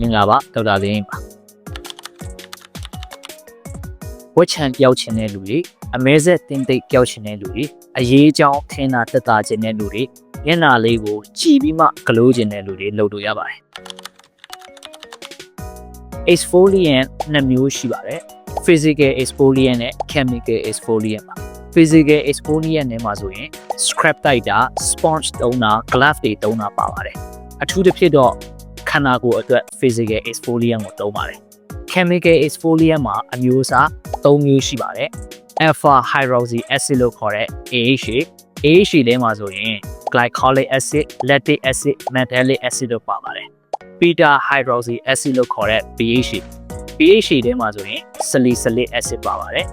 မင်္ဂလာပါဒေါက်တာလင်းပါဝက်ချန်ပြောက်ချင်တဲ့လူတွေအမဲဆက်တင်းသိပ်ပြောက်ချင်တဲ့လူတွေအရေးအကြောင်းထင်တာတက်တာချင်တဲ့လူတွေမျက်နှာလေးကိုကြည်ပြီးမှဂလိုးချင်တဲ့လူတွေလုပ်လို့ရပါတယ် exfoliant နှစ်မျိုးရှိပါတယ် physical exfoliant နဲ့ chemical exfoliant ပါ physical exfoliant နဲ့မှာဆိုရင် scrap တိုက်တာ sponge တုံးတာ glove တွေတုံးတာပါပါတယ်အထူးသဖြင့်တော့ခ န္ဓာကိုယ်အတွက် physical exfoliant ကိုတုံးပါတယ် chemical exfoliant မှာအမျိုးအစား၃မျိုးရှိပါတယ် alpha hydroxy acid လို့ခေါ်တဲ့ AHA AHA ထဲမှာဆိုရင် glycolic acid lactic acid mentalic acid တို့ပါပါတယ် beta hydroxy acid လို့ခေါ်တဲ့ BHA BHA ထဲမှာဆိုရင် salicylic acid ပါပါတယ်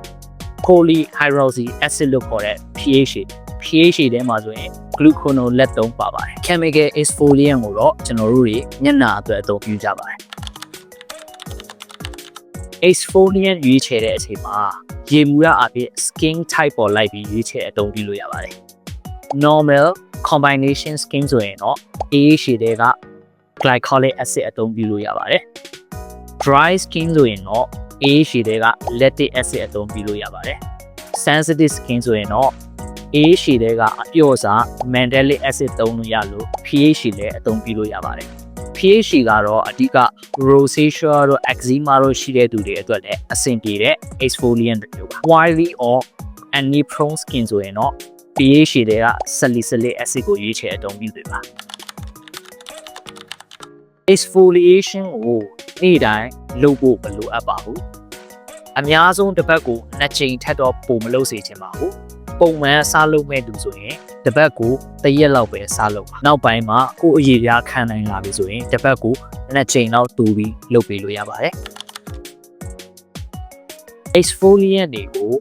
poly hydroxy acid လို့ခေါ်တဲ့ PHA PHA ထဲမှာဆိုရင် gluconolate 3ပါပါတယ် chemical exfoliant ကိုတော့ကျွန်တော်တို့တွေမျက်နှာအတွက်အသုံးပြုကြပါတယ် exfoliant ရွေးချယ်တဲ့အချိန်မှာရေမူရအဖြစ် skin type ပေါ်လိုက်ပြီးရွေးချယ်အသုံးပြုလို့ရပါတယ် normal combination skin ဆိုရင်တော့ AHA တွေက glycolic acid အသုံးပြုလို့ရပါတယ် dry skin ဆိုရင်တော့ AHA တွေက lactic acid အသုံးပြုလို့ရပါတယ် sensitive skin ဆိုရင်တော့ AHA တွေကအပျော့စား mandelic acid သုံးလို့ရလို့ pH လည်းအသုံးပြုလို့ရပါတယ် pH ကတော့အဓိက rosacea တို့ eczema တို့ရှိတဲ့သူတွေအတွက်လည်းအဆင်ပြေတဲ့ exfoliant တစ်မျိုးပါ oily or acne prone skin ဆိုရင်တော့ pH တွေက salicylic acid ကိုရွေးချယ်အသုံးပြုတယ်ပါ exfoliation ကိုနေ့တိုင်းလုပ်ဖို့မလိုအပ်ပါဘူးအများဆုံးတစ်ပတ်ကိုနှစ်ချိန်ထက်တော့ပိုမလုပ်စေချင်ပါဘူး ပုံမှန်စားလုပ်မဲ့သူဆိုရင်တစ်ပတ်ကိုတစ်ရက်လောက်ပဲစားလုပ်ပါနောက်ပိုင်းမှာကိုယ်အရေးပြားခံနိုင်လာပြီဆိုရင်တစ်ပတ်ကိုနှစ်ချိန်လောက်တူပြီးလုပ်ပေးလို့ရပါတယ် exfoliant တွေကို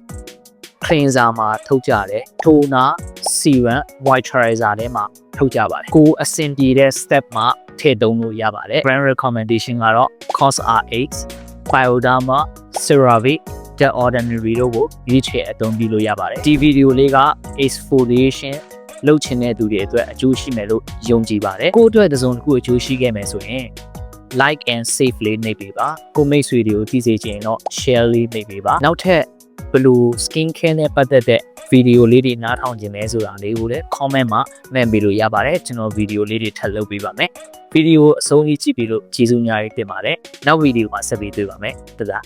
cleanser မှာထုတ်ကြတယ် toner serum moisturizer ထဲမှာထုတ်ကြပါတယ်ကိုယ်အဆင်ပြေတဲ့ step မှာထည့်သုံးလို့ရပါတယ် brand recommendation ကတော့ cos rx bioderma cerave the ordinary တို့ကိုရွေးချယ်အသုံးပြုလို့ရပါတယ်ဒီဗီဒီယိုလေးက exfoliation လုပ်ချင်တဲ့သူတွေအတွက်အကျိုးရှိမယ်လို့ယုံကြည်ပါတယ်ကိုယ့်အတွက်တစ်စုံတစ်ခုအကျိုးရှိခဲ့မယ်ဆိုရင် like and save လေးနှိပ်ပေးပါကိုမိတ်ဆွေတွေကိုသိစေချင်ရင်တော့ share လေးနှိပ်ပေးပါနောက်ထပ်ဘယ်လို skin care နဲ့ပတ်သက်တဲ့ဗီဒီယိုလေးတွေနားထောင်ခြင်းလဲဆိုတာလေးကိုလည်း comment မှာမှန်ပေးလို့ရပါတယ်ကျွန်တော်ဗီဒီယိုလေးတွေထပ်လုပ်ပေးပါမယ်ဗီဒီယိုအဆုံးကြီးကြည့်ပြီးလို့ကျေးဇူးများကြီးတင်ပါတယ်နောက်ဗီဒီယိုမှာဆက်ပြီးတွေ့ပါမယ်တဒါ